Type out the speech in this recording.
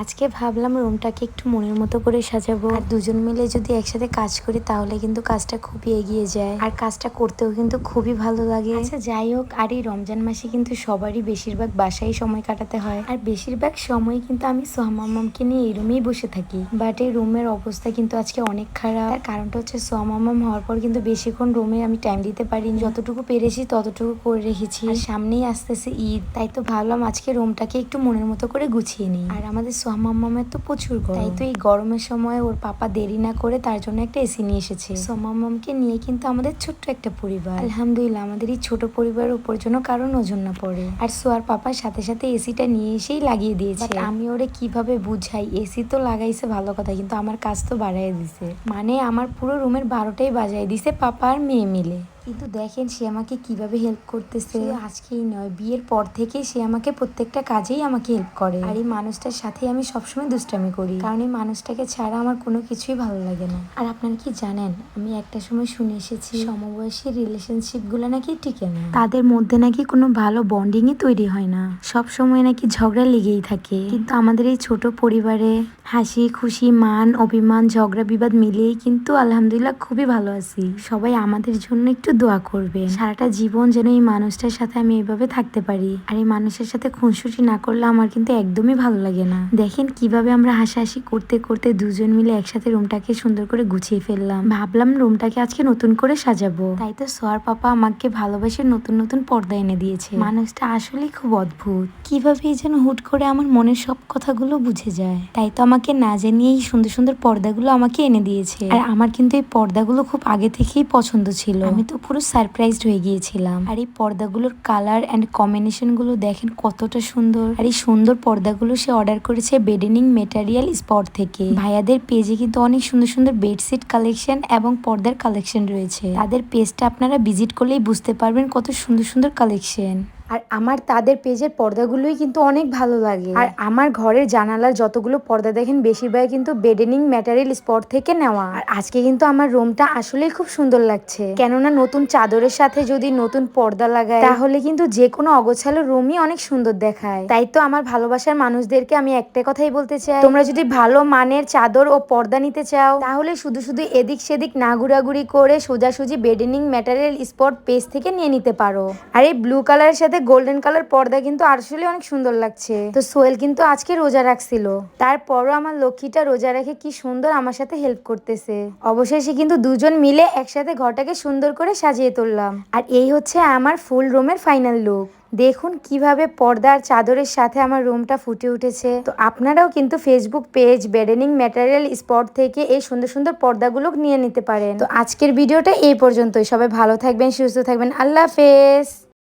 আজকে ভাবলাম রুমটাকে একটু মনের মতো করে সাজাবো। আর দুজন মিলে যদি একসাথে কাজ করি, তাহলে কিন্তু কাজটা খুবই এগিয়ে যায়। আর কাজটা করতেও কিন্তু খুবই ভালো লাগে। আচ্ছা যাই হোক, আর এই রমজান মাসে কিন্তু সবারই বেশিরভাগ বাসায় সময় কাটাতে হয়। আর বেশিরভাগ সময় কিন্তু আমি সোহামামামকে নিয়ে এই রুমেই বসে থাকি। বাট এই রুমের অবস্থা কিন্তু আজকে অনেক খারাপ। তার কারণটা হচ্ছে সোহামামাম হওয়ার পর কিন্তু বেশিক্ষণ রুমে আমি টাইম দিতে পারিনি। যতটুকু পেরেছি ততটুকু করে রেখেছি। সামনেই আসতেছে ঈদ। তাই তো ভাবলাম আজকে রুমটাকে একটু মনের মতো করে গুছিয়ে নিই। আর আমাদের সোহামামামের তো প্রচুর গরম। তাই তো এই গরমের সময় ওর পাপা দেরি না করে তার জন্য একটা এসি নিয়ে এসেছে। সোহামামামকে নিয়ে কিন্তু আমাদের ছোট্ট একটা পরিবার। আলহামদুলিল্লাহ আমাদের এই ছোট পরিবারের উপর জন্য কারও নজর না পড়ে। আর সোয়ার পাপার সাথে সাথে এসিটা নিয়ে এসেই লাগিয়ে দিয়েছে। আমি ওরে কীভাবে বুঝাই? এসি তো লাগাইছে ভালো কথা কিন্তু আমার কাজ তো বাড়াই দিছে। মানে আমার পুরো রুমের বারোটাই বাজাই দিছে পাপা আর মেয়ে মিলে। কিন্তু দেখেন সে আমাকে কীভাবে হেল্প করতেছে। আজকেই নয় বিয়ের পর থেকে সে আমাকে প্রত্যেকটা কাজেই আমাকে হেল্প করে। আর এই মানুষটার সাথে আমি সবসময় দুষ্টামি করি। কারণ এই মানুষটাকে ছাড়া আমার কোনো কিছুই ভালো লাগে না। আর আপনারা কি জানেন আমি একটা সময় শুনে এসেছি সমবয়সী রিলেশনশিপগুলো নাকি টিকে না। তাদের মধ্যে নাকি কোনো ভালো বন্ডিংই তৈরি হয় না। সব সময় নাকি ঝগড়া লেগেই থাকে। কিন্তু আমাদের এই ছোট পরিবারে হাসি খুশি মান অভিমান ঝগড়া বিবাদ মিলিয়েই কিন্তু আলহামদুলিল্লাহ খুবই ভালো আছি। সবাই আমাদের জন্য একটু দোয়া করবে সারাটা জীবন যেন এই মানুষটার সাথে আমি এইভাবে থাকতে পারি। আর এই মানুষের সাথে খুনসুটি না করলে আমার কিন্তু একদমই ভালো লাগে না। দেখেন কীভাবে আমরা হাসাহাসি করতে করতে দুজন মিলে একসাথে রুমটাকে সুন্দর করে গুছিয়ে ফেললাম। ভাবলাম রুমটাকে আজকে নতুন করে সাজাবো। তাই তো সোয়ার পাপা আমাকে ভালোবাসে নতুন নতুন পর্দা এনে দিয়েছে। মানুষটা আসলেই খুব অদ্ভুত। কিভাবেই যেন হুট করে আমার মনের সব কথাগুলো বুঝে যায়। তাই তো আমাকে না জানিয়ে এই সুন্দর সুন্দর পর্দাগুলো আমাকে এনে দিয়েছে। আর আমার কিন্তু এই পর্দাগুলো খুব আগে থেকেই পছন্দ ছিল। আমি তো পুরো সারপ্রাইজড হয়ে গিয়েছিলাম। আর এই পর্দাগুলোর কালার অ্যান্ড কম্বিনেশনগুলো দেখেন কতটা সুন্দর। আর এই সুন্দর পর্দাগুলো সে অর্ডার করেছে বেডেনিং মেটারিয়াল স্পট থেকে। ভাইয়াদের পেজে কিন্তু অনেক সুন্দর সুন্দর বেডশিট কালেকশন এবং পর্দার কালেকশন রয়েছে। তাদের পেজটা আপনারা ভিজিট করলেই বুঝতে পারবেন কত সুন্দর সুন্দর কালেকশন আর আমার তাদের পেজের পর্দাগুলোই কিন্তু অনেক ভালো লাগে। আর আমার ঘরের জানালার যতগুলো পর্দা দেখেন, বেশিরভাগ কিন্তু বেডেনিং ম্যাটারিয়াল স্পট থেকে নেওয়া। আর আজকে কিন্তু আমার রুমটা আসলেই খুব সুন্দর লাগছে। কেননা নতুন চাদরের সাথে যদি নতুন পর্দা লাগায় তাহলে কিন্তু যে কোনো অগোছালো রুমই অনেক সুন্দর দেখায়। তাই তো আমার ভালোবাসার মানুষদেরকে আমি একটা কথাই বলতে চাই, তোমরা যদি ভালো মানের চাদর ও পর্দা নিতে চাও, তাহলে শুধু শুধু এদিক সেদিক না ঘুরাঘুরি করে সোজাসুজি বেডেনিং ম্যাটেরিয়াল স্পট পেজ থেকে নিয়ে নিতে পারো। আর এই ব্লু কালারের সাথে গোল্ডেন কালার পর্দা কিন্তু আসলে অনেক সুন্দর লাগছে। তো সোহেল কিন্তু আজকে রোজা রাখছিল। তারপরও আমার লক্ষ্মীটা রোজা রেখে কি সুন্দর আমার সাথে হেল্প করতেছে। অবশেষে কিন্তু দুজন মিলে একসাথে ঘরটাকে সুন্দর করে সাজিয়ে তুললাম। আর এই হচ্ছে আমার ফুল রুমের ফাইনাল লুক দেখুন কীভাবে পর্দার চাদরের সাথে আমার রুমটা ফুটে উঠেছে। তো আপনারাও কিন্তু ফেসবুক পেজ বেডেনিং ম্যাটেরিয়াল স্পট থেকে এই সুন্দর সুন্দর পর্দাগুলো নিয়ে নিতে পারেন। তো আজকের ভিডিওটা এই পর্যন্তই। সবাই ভালো থাকবেন, সুস্থ থাকবেন। আল্লাহ হাফেজ।